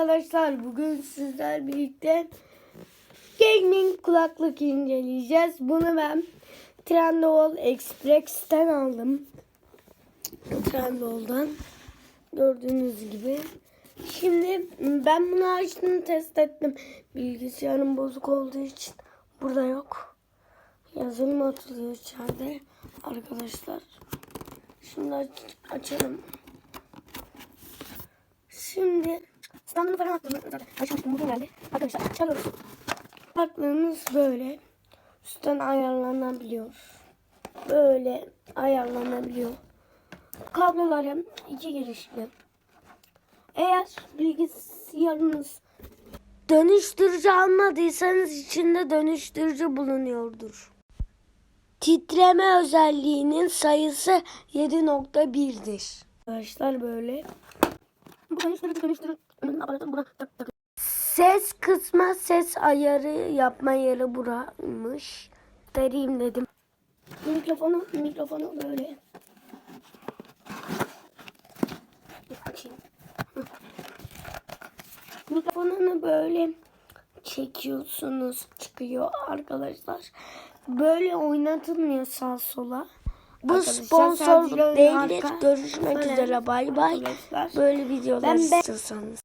arkadaşlar. Bugün sizler birlikte gaming kulaklık inceleyeceğiz. Bunu ben Trendyol Express'ten aldım. Trendyol'dan. Gördüğünüz gibi. Şimdi ben bunu açtım test ettim. Bilgisayarım bozuk olduğu için burada yok. Yazılım atılıyor içeride arkadaşlar. Şimdi aç- açalım. Şimdi standını falan attım. Zaten açmıştım bugün geldi. Arkadaşlar çalıyoruz. Kulaklığımız böyle. Üstten ayarlanabiliyor. Böyle ayarlanabiliyor. Kabloları iki girişli. Eğer bilgisayarınız dönüştürücü almadıysanız içinde dönüştürücü bulunuyordur. Titreme özelliğinin sayısı 7.1'dir. Arkadaşlar böyle. Ses kısma ses ayarı yapma yeri buraymış. Vereyim dedim. Mikrofonu mikrofonu böyle. Açayım. Mikrofonunu böyle çekiyorsunuz çıkıyor arkadaşlar. Böyle oynatılmıyor sağ sola. Bu Arkadaşlar, sponsor arka- Görüşmek üzere bay bay. Böyle videolar Ben istiyorsanız.